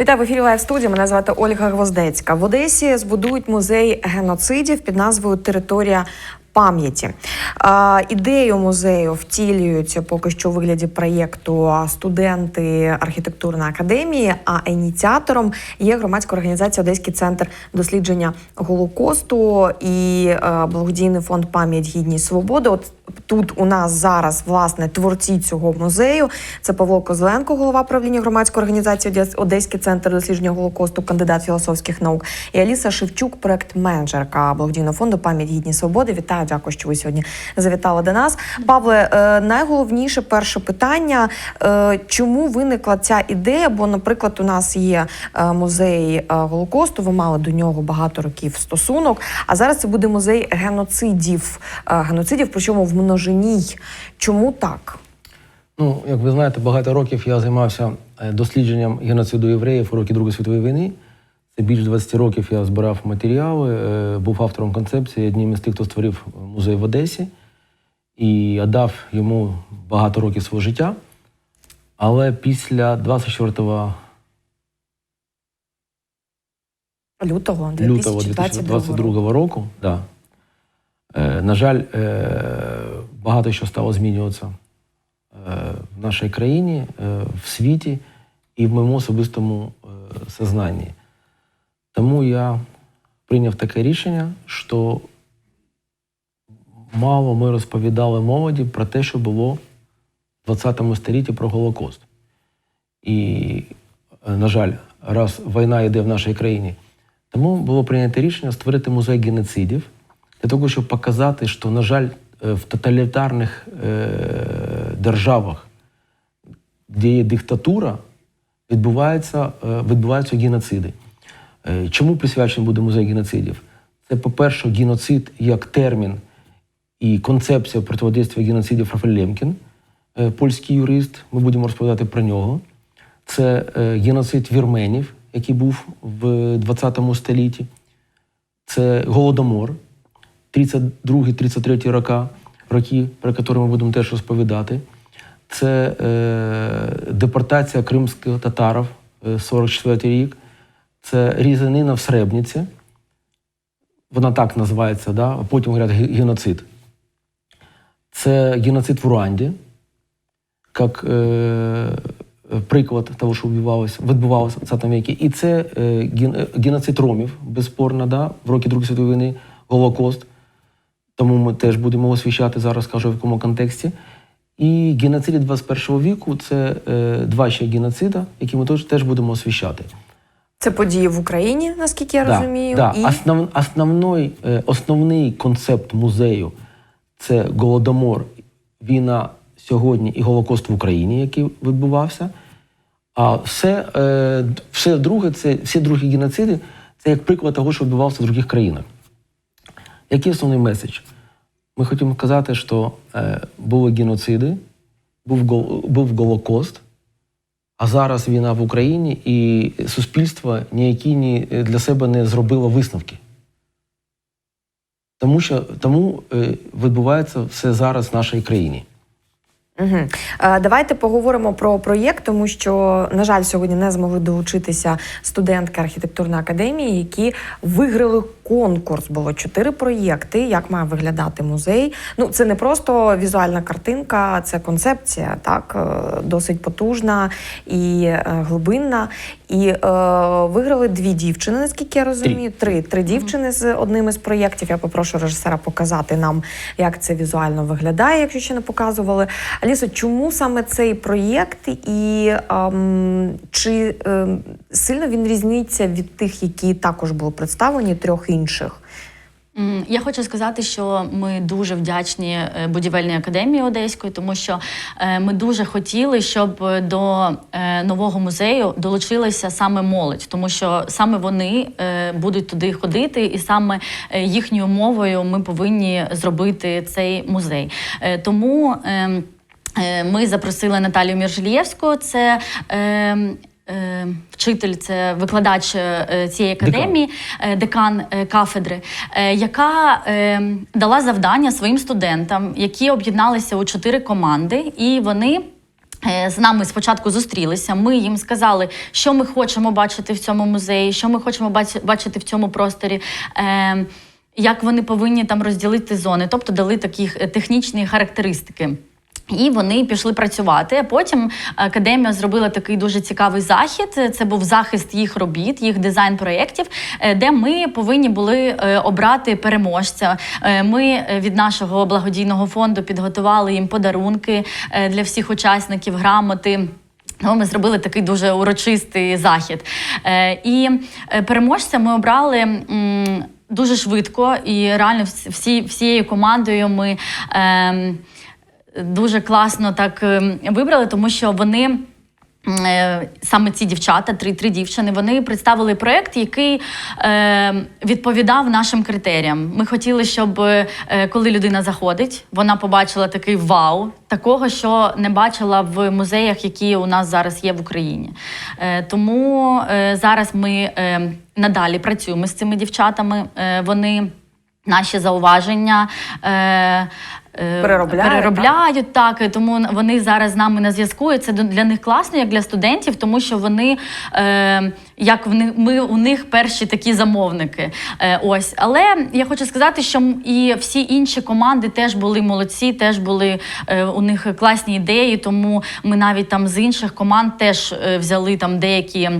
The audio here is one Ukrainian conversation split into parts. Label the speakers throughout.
Speaker 1: Вітаю в ефірі Лайв студія. Мене звати Ольга Гвоздецька. В Одесі збудують музей геноцидів під назвою Територія. Пам'яті ідею музею втілюються поки що у вигляді проєкту студенти архітектурної академії. А ініціатором є громадська організація Одеський центр дослідження голокосту і е, благодійний фонд Пам'ять гідність свободи. От тут у нас зараз власне творці цього музею. Це Павло Козленко, голова правління громадської організації «Одес- Одеський центр дослідження голокосту, кандидат філософських наук, і Аліса Шевчук, проект-менеджерка благодійного фонду Пам'ять гідність свободи. Вітаю, дякую, що ви сьогодні завітали до нас. Павле, е, найголовніше перше питання: е, чому виникла ця ідея? Бо, наприклад, у нас є е, музей голокосту. Ви мали до нього багато років стосунок. А зараз це буде музей геноцидів. Геноцидів, причому в множині. Чому так?
Speaker 2: Ну, як ви знаєте, багато років я займався е, дослідженням геноциду євреїв у роки Другої світової війни. Це більше 20 років я збирав матеріали, е, був автором концепції, одним із тих, хто створив музей в Одесі і віддав йому багато років свого життя. Але після 24
Speaker 1: Лютого
Speaker 2: лютого
Speaker 1: 2022 року.
Speaker 2: 2022 року, да. Е, на жаль, е, багато що стало змінюватися е, в нашій країні, в світі і в моєму особистому сознанні. Тому я прийняв таке рішення, що мало ми розповідали молоді про те, що було в 20 столітті про Голокост. І, на жаль, раз війна йде в нашій країні, тому було прийнято рішення створити музей геноцидів для того, щоб показати, що, на жаль, е, в тоталітарних е, державах, де є диктатура, відбуваються, е, відбуваються геноциди. Чому присвячений буде музей геноцидів? Це, по-перше, геноцид як термін і концепція противодействия геноцидів Рафаель Лемкін, польський юрист. Ми будемо розповідати про нього. Це геноцид вірменів, який був в 20 столітті. Це Голодомор, 32-33 роки, роки, про які ми будемо теж розповідати. Це е, депортація кримських татарів, е, 44 рік. Це різанина в Сребниці. Вона так називається, да? а потім говорять геноцид. Це геноцид в Руанді, як е, приклад того, що відбувалося, в 20 віці. І це е, е, геноцид ромів, безспорно, да? в роки Другої світової війни, Голокост. Тому ми теж будемо освіщати зараз, кажу, в якому контексті. І геноциди 21 віку це е, два ще геноцида, які ми теж, теж будемо освіщати.
Speaker 1: Це події в Україні, наскільки я розумію.
Speaker 2: Да.
Speaker 1: І
Speaker 2: Основ, основной, е, основний концепт музею це голодомор, війна сьогодні і Голокост в Україні, який відбувався. А все, е, все друге, це всі другі геноциди, це як приклад того, що відбувалося в інших країнах. Який основний меседж? Ми хочемо сказати, що е, були геноциди, був, гол- був Голокост, а зараз війна в Україні, і суспільство ніякі ні для себе не зробило висновки. Тому що тому е, відбувається все зараз в нашій країні.
Speaker 1: Угу. Давайте поговоримо про проєкт, тому що, на жаль, сьогодні не змогли долучитися студентки архітектурної академії, які виграли конкурс. Було чотири проєкти. Як має виглядати музей? Ну, це не просто візуальна картинка, це концепція, так е, досить потужна і е, глибинна. І е, виграли дві дівчини, наскільки я розумію. Три три дівчини з одним із проєктів. Я попрошу режисера показати нам, як це візуально виглядає, якщо ще не показували. Алісо, чому саме цей проєкт, і е, чи е, сильно він різниця від тих, які також були представлені трьох інших?
Speaker 3: Я хочу сказати, що ми дуже вдячні е, будівельній академії Одеської, тому що е, ми дуже хотіли, щоб до е, нового музею долучилася саме молодь, тому що саме вони будуть туди ходити, і саме їхньою мовою ми повинні зробити цей музей. Тому ем, ми запросили Наталію Міржелєвську. Це ем, вчитель, це викладач е, цієї академії, е, декан е, кафедри, е, яка е, дала завдання своїм студентам, які об'єдналися у чотири команди, і вони. е, з нами спочатку зустрілися. Ми їм сказали, що ми хочемо бачити в цьому музеї, що ми хочемо бачити в цьому просторі. Е, як вони повинні там розділити зони, тобто дали такі е, технічні характеристики. І вони пішли працювати. А потім академія зробила такий дуже цікавий захід. Це був захист їх робіт, їх дизайн-проєктів, е, де ми повинні були е, обрати переможця. Е, Ми е, від нашого благодійного фонду підготували їм подарунки е, для всіх учасників, грамоти. Ну, ми зробили такий дуже урочистий захід. Е, і е, переможця ми обрали. Дуже швидко і реально всі, всією командою ми ем, дуже класно так ем, вибрали, тому що вони. е, Саме ці дівчата, три, три дівчини, вони представили проект, який е, відповідав нашим критеріям. Ми хотіли, щоб е, коли людина заходить, вона побачила такий вау, такого, що не бачила в музеях, які у нас зараз є в Україні. Е, тому е, зараз ми е, надалі працюємо з цими дівчатами. Е, вони наші зауваження. Е,
Speaker 1: Переробляють,
Speaker 3: переробляють так, і тому вони зараз з нами на зв'язку. І це для них класно, як для студентів, тому що вони е, як вони, ми у них перші такі замовники. Е, ось, але я хочу сказати, що і всі інші команди теж були молодці, теж були е, у них класні ідеї. Тому ми навіть там з інших команд теж е, взяли там деякі.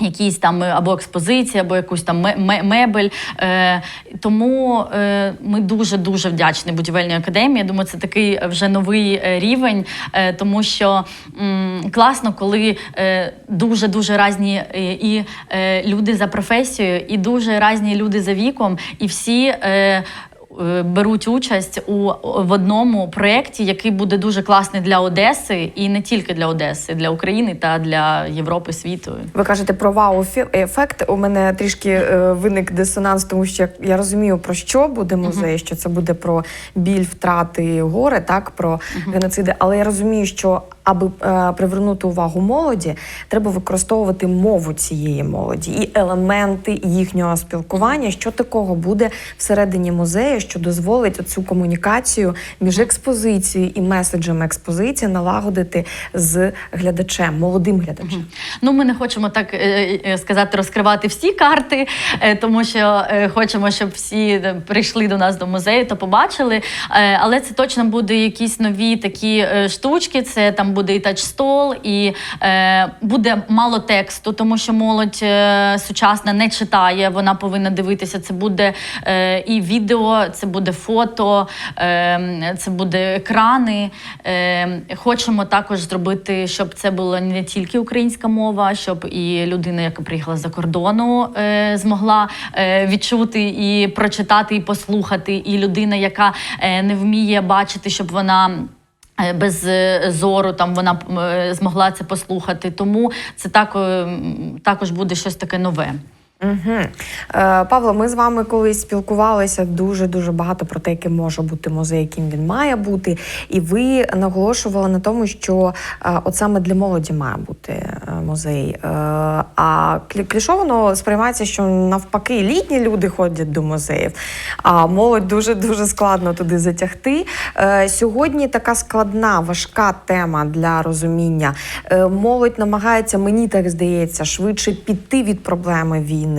Speaker 3: Якісь там е, або експозиції, або якусь там ме- ме- мебель. Е, тому е, ми дуже дуже вдячні будівельній академії. Я думаю, це такий вже новий рівень, тому що класно, коли дуже дуже різні і люди за професією, і дуже різні люди за віком, і всі. Е, Беруть участь у в одному проєкті, який буде дуже класний для Одеси, і не тільки для Одеси, для України та для Європи, світу.
Speaker 1: Ви кажете про вау-ефект. У мене трішки е, виник дисонанс, тому що я розумію, про що буде музей, що це буде про біль, втрати, горе, так про геноциди. Але я розумію, що аби е, привернути увагу молоді, треба використовувати мову цієї молоді і елементи їхнього спілкування. Що такого буде всередині музею, що дозволить оцю комунікацію між експозицією і меседжем експозиції налагодити з глядачем, молодим глядачем.
Speaker 3: Ну, ми не хочемо так е, е, сказати, розкривати всі карти, тому що хочемо, щоб всі прийшли до нас до музею та побачили. Але це точно буде якісь нові такі штучки. Це там буде і тач-стол, і е, буде мало тексту, тому що молодь е, сучасна не читає. Вона повинна дивитися. Це буде е, і відео, це буде фото, е, це буде екрани. Е, Хочемо також зробити, щоб це була не тільки українська мова, щоб і людина, яка приїхала за кордону, е, змогла е, відчути і прочитати, і послухати, і людина, яка е, не вміє бачити, щоб вона. Е, Без е, зору там вона е, змогла це послухати, тому це так, також буде щось таке нове.
Speaker 1: Угу. Павло, ми з вами колись спілкувалися дуже дуже багато про те, яким може бути музей, яким він має бути. І ви наголошували на тому, що е, от саме для молоді має бути е, музей. А клі- клішовано сприймається, що навпаки літні люди ходять до музеїв, а молодь дуже дуже складно туди затягти. Сьогодні така складна, важка тема для розуміння. Молодь намагається, мені так здається, швидше піти від проблеми війни,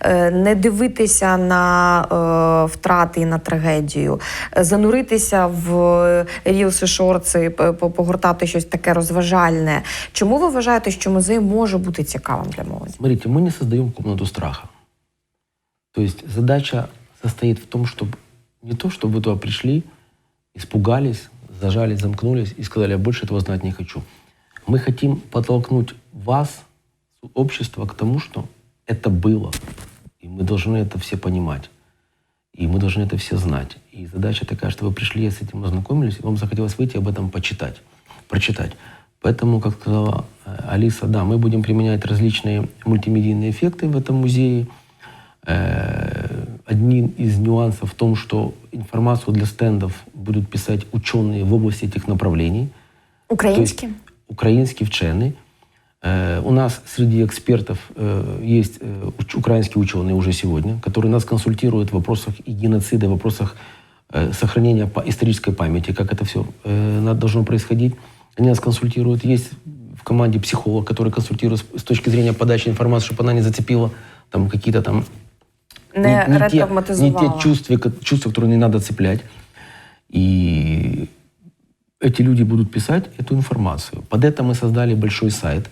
Speaker 1: е, не дивитися на е, втрати і на трагедію, е, зануритися в рілси, шорти, п- по- погортати щось таке розважальне. Чому ви вважаєте, що музей може бути цікавим для молоді?
Speaker 2: Смотрите, мы не создаем комнату страха. То есть задача состоит в том, чтобы не то, чтобы вы туда пришли, испугались, зажались, замкнулись и сказали, я больше этого знать не хочу. Мы хотим подтолкнуть вас, общество, к тому, что Это было. И мы должны это все понимать. И мы должны это все знать. И задача такая, что вы пришли, с этим ознакомились, и вам захотелось выйти об этом почитать, прочитать. Поэтому, как сказала э, Алиса, да, мы будем применять различные мультимедийные эффекты в этом музее. Э, Один из нюансов в том, что информацию для стендов будут писать ученые в области этих направлений.
Speaker 1: Українські?
Speaker 2: Украинские вченые. Э, У нас среди экспертов э, есть э, украинские ученые уже сегодня, которые нас консультируют в вопросах и геноцида, в вопросах сохранения исторической памяти, как это все должно происходить. Они нас консультируют. Есть в команде психолог, который консультирует с- точки зрения подачи информации, чтобы она не зацепила там какие-то там
Speaker 1: Не
Speaker 2: не, те, не те чувства, чувства, которые не надо цеплять. И эти люди будут писать эту информацию. Под это мы создали большой сайт,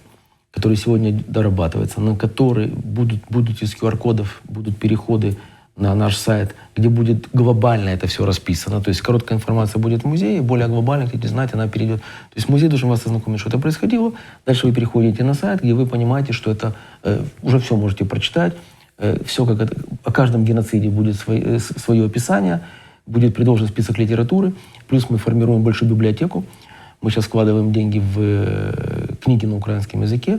Speaker 2: который сегодня дорабатывается, на который будут, будут из QR-кодов, будут переходы на наш сайт, где будет глобально это все расписано. То есть короткая информация будет в музее, более глобально, хотите знать, она перейдет. То есть музей должен вас ознакомить, что это происходило. Дальше вы переходите на сайт, где вы понимаете, что это э, уже все можете прочитать. все как это, о каждом геноциде будет свой- э, свое описание, будет предложен список литературы. Плюс мы формируем большую библиотеку. Мы сейчас вкладываем деньги в э, книги на украинском языке.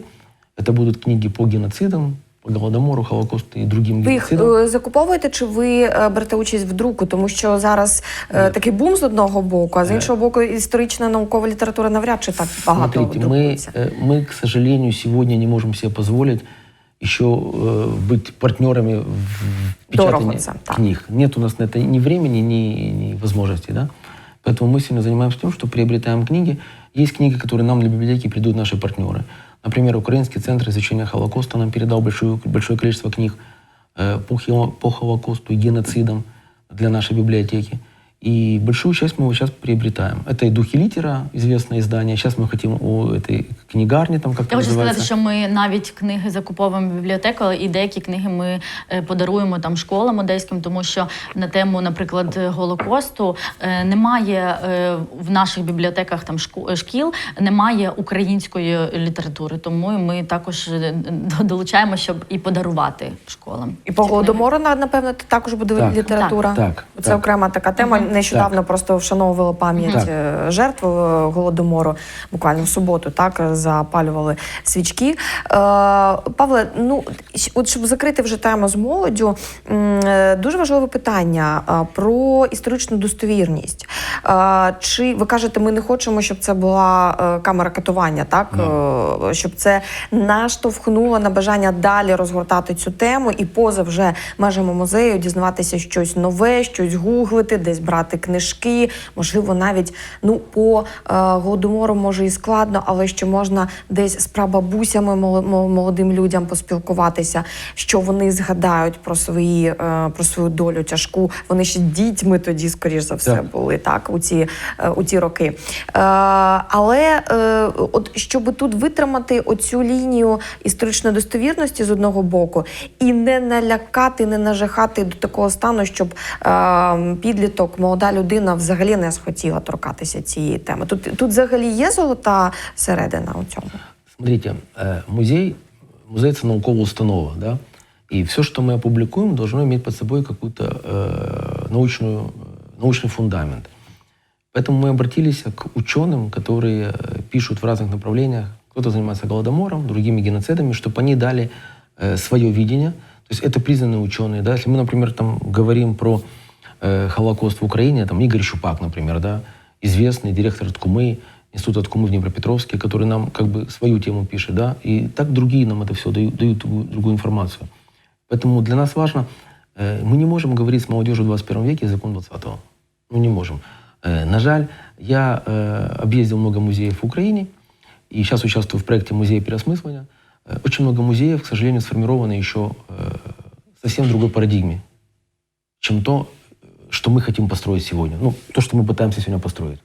Speaker 2: Это будут книги по геноцидам, по Голодомору, Холокосту и другим
Speaker 1: Ви їх
Speaker 2: геноцидам.
Speaker 1: е, закуповуєте чи ви е, берете участь в друку? Тому що зараз е, такий бум з одного боку, а з іншого боку, історична наукова література навряд чи так багато
Speaker 2: Смотрите, мы,
Speaker 1: друкується.
Speaker 2: э, мы, к сожалению, сегодня не можем себе позволить еще э, быть партнерами в
Speaker 1: Дорого
Speaker 2: печатании
Speaker 1: це, так.
Speaker 2: книг. Нет у нас на это ни времени, ни, ни возможности. Да? Поэтому мы сегодня занимаемся тем, что приобретаем книги. Есть книги, которые нам для библиотеки придут наши партнеры. Например, Украинский центр изучения Холокоста нам передал большое, большое количество книг э, по, хило- по Холокосту и геноцидам для нашей библиотеки. И большую часть мы его сейчас приобретаем. Это и «Духи литера», известное издание. Сейчас мы хотим у этой книгарни, там как
Speaker 3: Я хочу
Speaker 2: называется.
Speaker 3: сказати, що ми навіть книги закуповуємо в бібліотеку, і деякі книги ми е, подаруємо там школам одеським, тому що на тему, наприклад, Голокосту е, немає е, в наших бібліотеках там шку- е, шкіл, немає української літератури. Тому ми також е, долучаємо, щоб і подарувати школам.
Speaker 1: І по
Speaker 3: ці книги.
Speaker 1: голодомору на- напевно також буде
Speaker 2: Так,
Speaker 1: література.
Speaker 2: так, так,
Speaker 1: Це
Speaker 2: так.
Speaker 1: окрема така тема. Нещодавно просто вшановували пам'ять
Speaker 2: Так.
Speaker 1: е, жертв е, голодомору. Буквально в суботу так запалювали свічки. Е, Павле, ну от щоб закрити вже тему з молоддю, дуже важливе питання про історичну достовірність. Чи ви кажете, ми не хочемо, щоб це була камера катування, так Е, щоб це наштовхнуло на бажання далі розгортати цю тему і поза вже межами музею дізнаватися щось нове, щось гуглити, десь брати книжки, можливо, навіть ну по е, голодомору може і складно, але ще можна десь з прабабусями моло- молодим людям поспілкуватися, що вони згадають про свої е, про свою долю тяжку. Вони ще дітьми тоді, скоріш за все,
Speaker 2: Так.
Speaker 1: були так у ці, е, у ті роки. Е, але е, от щоб тут витримати оцю лінію історичної достовірності з одного боку, і не налякати, не нажахати до такого стану, щоб е, підліток, молода людина взагалі не схотіла торкатися цієї теми. Тут тут взагалі є золота середина у цьому.
Speaker 2: Смотрите, э, музей, музей это науковая установа, да, и все, что мы опубликуем, должно иметь под собой какую-то э, научную, э, научный фундамент. Поэтому мы обратились к ученым, которые э, пишут в разных направлениях. Кто-то занимается голодомором, другими геноцидами, чтобы они дали э, свое видение. То есть это признанные ученые. Да? Если мы, например, там, говорим про э, Холокост в Украине, там Игорь Щупак, например, да, известный директор Ткумы, института Ткумы в Днепропетровске, который нам как бы свою тему пишет, да, и так другие нам это все дают, дают другую, информацию. Поэтому для нас важно, э, мы не можем говорить с молодежью в 21 веке языком 20-го. Ну, не можем. Э, на жаль, я э, объездил много музеев в Украине, и сейчас участвую в проекте «Музей переосмысления». Э, очень много музеев, к сожалению, сформированы еще совсем другой парадигме, чем то, что мы хотим построить сегодня. Ну, то, что мы пытаемся сегодня построить.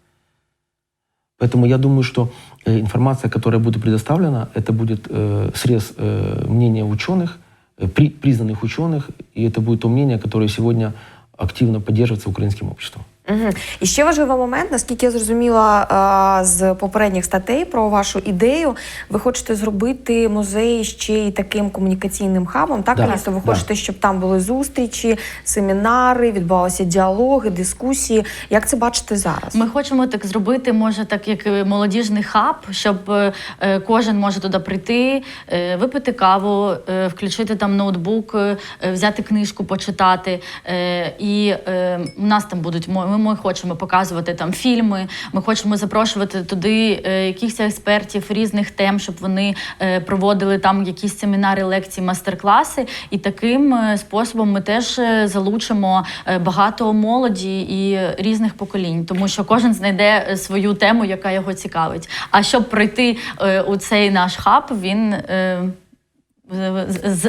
Speaker 2: Поэтому я думаю, что э, информация, которая будет предоставлена, это будет э, срез э, мнения ученых, э, при, признанных ученых, и это будет то мнение, которое сегодня активно поддерживается украинским обществом.
Speaker 1: Угу. І ще важливий момент, наскільки я зрозуміла з попередніх статей про вашу ідею, ви хочете зробити музей ще й таким комунікаційним хабом. Так,
Speaker 2: Да,
Speaker 1: ви
Speaker 2: да.
Speaker 1: хочете, щоб там були зустрічі, семінари, відбувалися діалоги, дискусії. Як це бачите зараз?
Speaker 3: Ми хочемо так зробити, може, так як е, молодіжний хаб, щоб е, е, кожен може туди прийти, випити каву, включити там ноутбук, взяти книжку, почитати. І у нас там будуть мо- ми ми хочемо показувати там фільми. Ми хочемо запрошувати туди е, якихось експертів різних тем, щоб вони е, проводили там якісь семінари, лекції, майстер-класи. І таким е, способом ми теж залучимо багато молоді і різних поколінь, тому що кожен знайде свою тему, яка його цікавить. А щоб пройти у цей наш хаб, він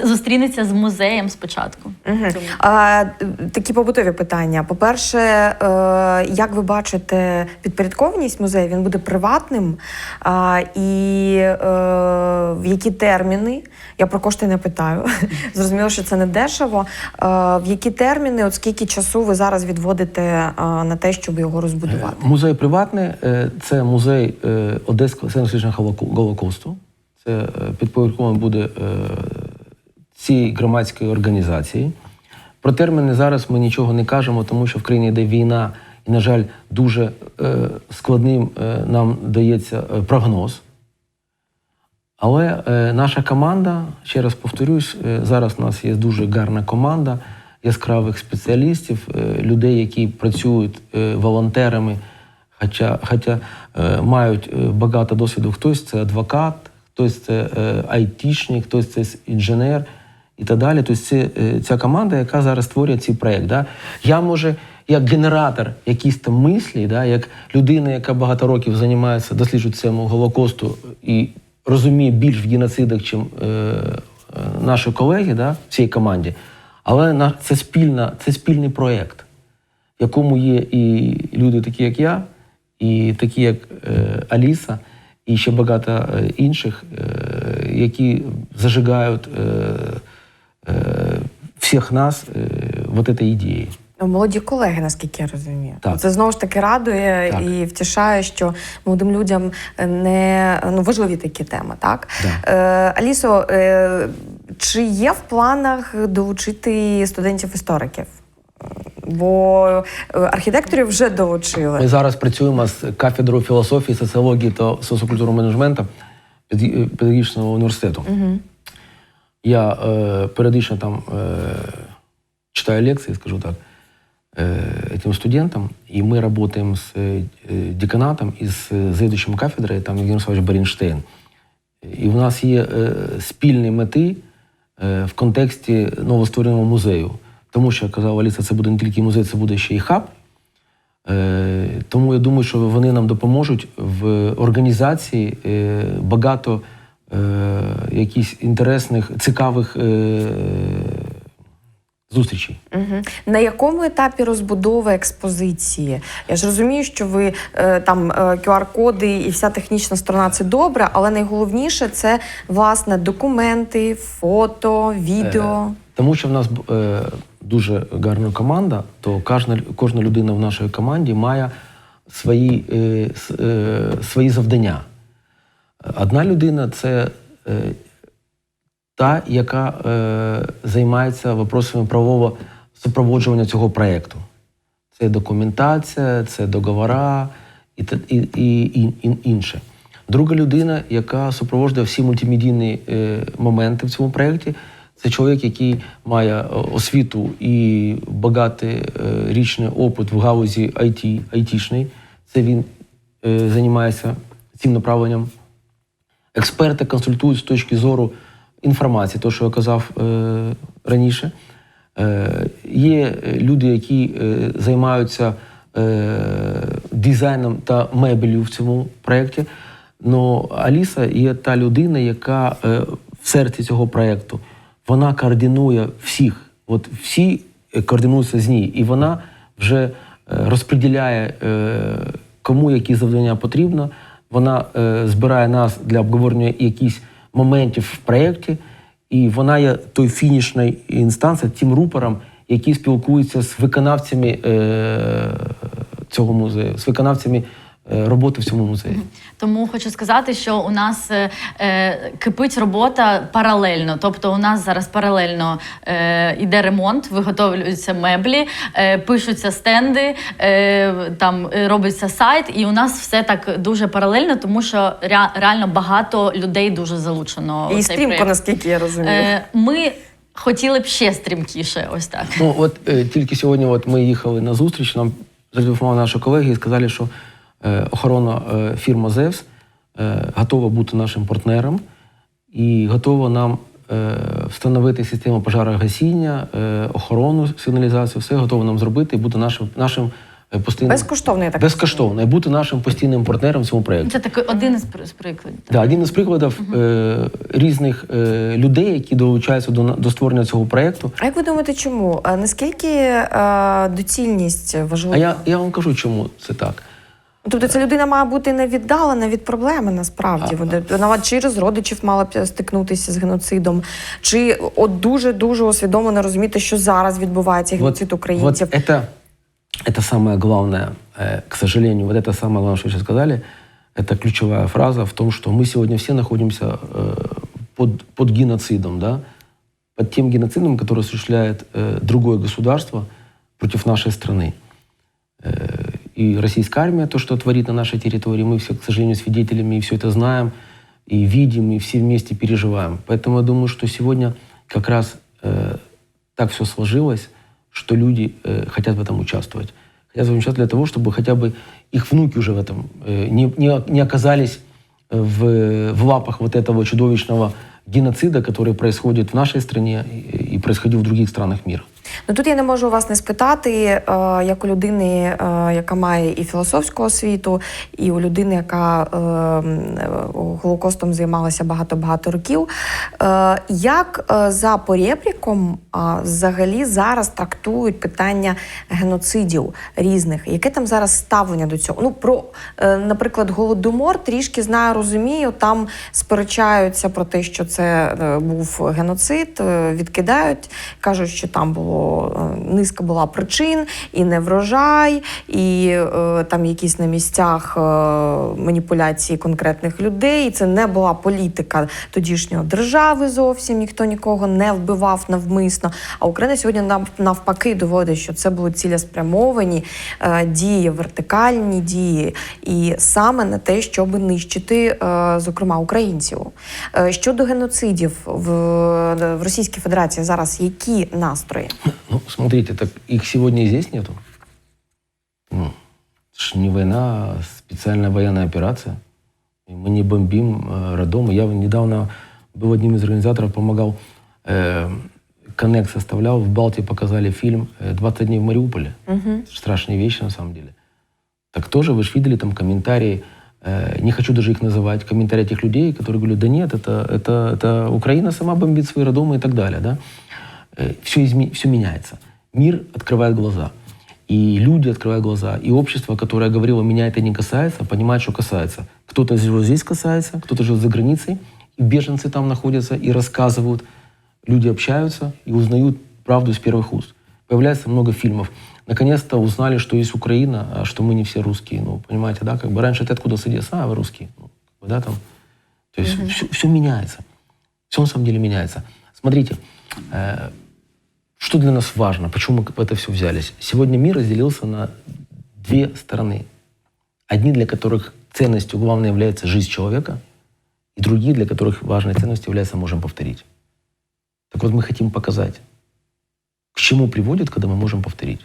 Speaker 3: зустрінеться з музеєм спочатку.
Speaker 1: Угу. А, такі побутові питання. По-перше, е, як ви бачите підпорядкованість музею? Він буде приватним. А, і е, в які терміни? Я про кошти не питаю. Зрозуміло, що це не дешево. Е, в які терміни, от скільки часу ви зараз відводите е, на те, щоб його розбудувати?
Speaker 2: Музей приватний це музей Одеського сенсичного Голокосту. Це е, буде е, цій громадської організації. Про терміни зараз ми нічого не кажемо, тому що в країні йде війна, і, на жаль, дуже е, складним нам дається прогноз. Але наша команда, ще раз повторюсь, зараз у нас є дуже гарна команда яскравих спеціалістів, людей, які працюють волонтерами, хоча, хоча мають багато досвіду. Хтось це адвокат, хтось це е, айтішник, хтось це інженер і так далі. Тобто це е, ця команда, яка зараз створює цей проєкт. Да? Я може. Як генератор якісь там мислі, да, як людина, яка багато років займається досліджує тему Голокосту і розуміє більш в геноцидах, чим е, е, наші колеги да, в цій команді. Але це, спільна, це спільний проєкт, в якому є і люди, такі як я, і такі, як е, Аліса, і ще багато е, інших, е, які зажигають е, всіх нас вот этой ідеєю.
Speaker 1: Молоді колеги, наскільки я розумію,
Speaker 2: Так.
Speaker 1: це знову ж таки радує
Speaker 2: Так.
Speaker 1: і втішає, що молодим людям не ну важливі такі теми. Так
Speaker 2: Да.
Speaker 1: е, Алісо, е, чи є в планах долучити студентів-істориків? Бо е, архітекторів вже долучили.
Speaker 2: Ми зараз працюємо з кафедрою філософії, соціології та соціокультурного менеджменту педі- педагогічного університету. Я е, періодично там е, читаю лекції, скажу так, э, этим студентам, и мы работаем с э, деканатом и с э, завідуючим кафедрою, там Євген Васильович Берінштейн. І в нас є е, спільні мети е, в контексті новоствореного музею. Тому що, казала Аліса, це буде не тільки музей, це буде ще і хаб. Е, Тому я думаю, що вони нам допоможуть в організації е, багато е, якісь інтересних, цікавих зустрічей.
Speaker 1: Угу. На якому етапі розбудови експозиції? Я ж розумію, що ви там QR-коди і вся технічна сторона це добре, але найголовніше це власне документи, фото, відео.
Speaker 2: Е, Тому що в нас е, дуже гарна команда, то кожна, кожна людина в нашій команді має свої, е, е, свої завдання. Одна людина це е, та, яка е, займається вопросами правового супроводжування цього проєкту. Це документація, це договора і, і, і, і, і інше. Друга людина, яка супроводжує всі мультимедійні е, моменти в цьому проєкті, це чоловік, який має е, освіту і багатий е, річний опит в галузі IT, айтішний. Це він е, займається цим направленням. Експерти консультують з точки зору інформації, то, що я казав раніше. Є люди, які займаються дизайном та мебелью в цьому проєкті. Но Аліса є та людина, яка в серці цього проєкту вона координує всіх. От всі е, координуються з ній, і вона вже е, розподіляє, е, кому які завдання потрібно. Вона збирає нас для обговорення якихось моментів в проєкті, і вона є той фінішною інстанцією, тим рупором, який спілкується з виконавцями цього музею, з виконавцями роботи в цьому музеї.
Speaker 3: Тому хочу сказати, що у нас е, е, кипить робота паралельно. Тобто, у нас зараз паралельно е, іде ремонт, виготовлюються меблі, е, пишуться стенди, е, там е, робиться сайт, і у нас все так дуже паралельно, тому що ре- реально багато людей дуже залучено. у
Speaker 1: І
Speaker 3: цей
Speaker 1: стрімко,
Speaker 3: проєкт.
Speaker 1: наскільки я розумію.
Speaker 3: Е, Ми хотіли б ще стрімкіше, ось так.
Speaker 2: Ну от е, тільки сьогодні от ми їхали на зустріч. Нам зателефонували наші колеги і сказали, що е, охорона е, фірма ЗЕВС е, готова бути нашим партнером і готова нам встановити систему пожарогасіння, охорону, сигналізацію, все готово нам зробити і бути нашим, нашим постійним
Speaker 1: Безкоштовно, я так
Speaker 2: безкоштовно і бути нашим постійним партнером в цьому проєкті.
Speaker 3: Це такий один із прикладів.
Speaker 2: Да, один із прикладів е, різних е, людей, які долучаються до, на- до створення цього проєкту.
Speaker 1: А як ви думаєте, чому? Е, Наскільки е, доцільність важлива?
Speaker 2: А я, я вам кажу, чому це так.
Speaker 1: Тобто ця людина має бути не віддалена від проблеми насправді. Вона вона через родичів мала б стикнутися з геноцидом, чи от дуже дуже усвідомлено розуміти, що зараз відбувається геноцид українців.
Speaker 2: Вот это, это самое главное, э, к сожалению, вот это самое главное, что вы сейчас сказали, это ключевая фраза в том, что мы сегодня все находимся э, под, под геноцидом, да, под тем геноцидом, который осуществляет э, другое государство против нашей страны. И российская армия, то, что творит на нашей территории, мы все, к сожалению, свидетелями и все это знаем, и видим, и все вместе переживаем. Поэтому я думаю, что сегодня как раз э, так все сложилось, что люди э, хотят в этом участвовать. Хотят в этом участвовать для того, чтобы хотя бы их внуки уже в этом э, не, не, не оказались э, в, в лапах вот этого чудовищного геноцида, который происходит в нашей стране и, и происходил в других странах мира.
Speaker 1: Ну тут я не можу вас не спитати, е, як у людини, е, яка має і філософську освіту, і у людини, яка е, голокостом займалася багато-багато років. Як за порєбріком взагалі зараз трактують питання геноцидів різних? Яке там зараз ставлення до цього? Ну про, наприклад, голодомор трішки знаю, розумію. Там сперечаються про те, що це був геноцид, відкидають, кажуть, що там було е, низка була причин, і неврожай, і е, там якісь на місцях е, маніпуляції конкретних людей. Це не була політика тодішньої держави зовсім. Ніхто нікого не вбивав навмисно. А Україна сьогодні нав- навпаки доводить, що це були цілеспрямовані дії, вертикальні дії, і саме на те, щоб нищити, зокрема, українців. Щодо геноцидів в Російській Федерації зараз які настрої?
Speaker 2: Ну, смотрите, так их сегодня и здесь нету. Ну, это ж не война, а специальная военная операция. И мы не бомбим э, роддомы. Я недавно был одним из организаторов, помогал, э, Коннект составлял, в Балтии показали фильм э, «20 дней в Мариуполе». Ж страшные вещи на самом деле. Так тоже вы же видели там комментарии, э, не хочу даже их называть, комментарии тех людей, которые говорят, да нет, это, это, это Украина сама бомбит свои роддомы и так далее. Да? Все, изме- все меняется. Мир открывает глаза. И люди открывают глаза. И общество, которое говорило, меня это не касается, понимает, что касается. Кто-то живет здесь касается, кто-то живет за границей, и беженцы там находятся и рассказывают. Люди общаются и узнают правду из первых уст. Появляется много фильмов. Наконец-то узнали, что есть Украина, а что мы не все русские. Ну, понимаете, да? Как бы раньше ты откуда с Одессы? А, вы русские. Ну, да, там. То есть все, все меняется. Все на самом деле меняется. Смотрите, э, что для нас важно, почему мы это все взялись? Сегодня мир разделился на две стороны. Одни, для которых ценностью главной является жизнь человека, и другие, для которых важной ценностью является «можем повторить». Так вот, мы хотим показать, к чему приводит, когда мы можем повторить.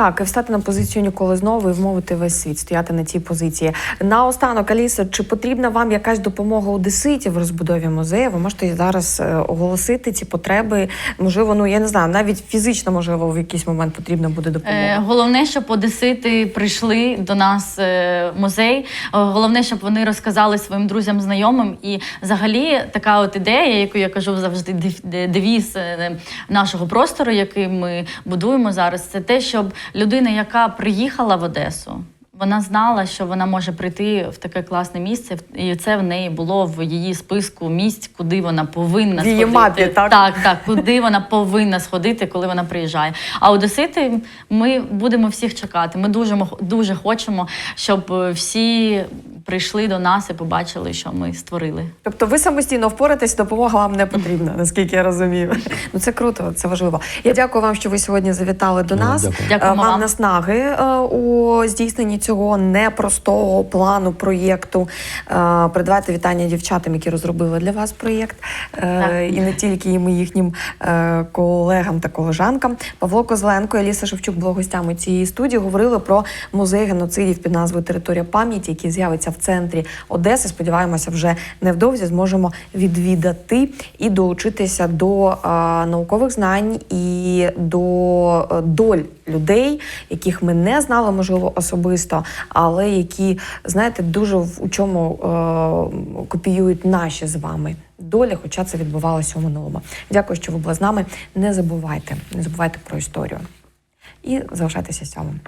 Speaker 1: Так, і встати на позицію ніколи знову і вмовити весь світ, стояти на цій позиції. Наостанок, Аліса, чи потрібна вам якась допомога одеситів в розбудові музею? Ви можете зараз е, оголосити ці потреби. Можливо, ну я не знаю, навіть фізично, можливо, в якийсь момент потрібна буде допомога.
Speaker 3: Е, Головне, щоб одесити прийшли до нас е, в музей. Е, Головне, щоб вони розказали своїм друзям, знайомим. І взагалі така от ідея, яку я кажу завжди, дев- девіз е, нашого простору, який ми будуємо зараз, це те, щоб людина, яка приїхала в Одесу. Вона знала, що вона може прийти в таке класне місце, і це в неї було в її списку місць, куди вона повинна
Speaker 1: В її
Speaker 3: сходити.
Speaker 1: мапі, так?
Speaker 3: так, так, куди вона повинна сходити, коли вона приїжджає. А одесити ми будемо всіх чекати. Ми дуже дуже хочемо, щоб е, всі прийшли до нас і побачили, що ми створили.
Speaker 1: Тобто ви самостійно впоратесь, допомога вам не потрібна, наскільки я розумію. Ну це круто, це важливо. Я дякую вам, що ви сьогодні завітали до
Speaker 2: Ну,
Speaker 1: нас.
Speaker 2: дякую.
Speaker 1: Е, вам
Speaker 3: вам.
Speaker 1: наснаги е, у здійсненні цього непростого плану проєкту. Е, Передавайте вітання дівчатам, які розробили для вас проєкт, Е, і не тільки їм, і їхнім е, колегам та колежанкам. Павло Козленко і Аліса Шевчук були гостями цієї студії. Говорили про музей геноцидів під назвою Територія пам'яті, який з'явиться в центрі Одеси. Сподіваємося, вже невдовзі зможемо відвідати і долучитися до наукових знань і до доль людей, яких ми не знали, можливо, особисто, але які, знаєте, дуже в у чому е, копіюють наші з вами долі, хоча це відбувалося у минулому. Дякую, що ви були з нами. Не забувайте, не забувайте про історію і залишайтеся сьомим.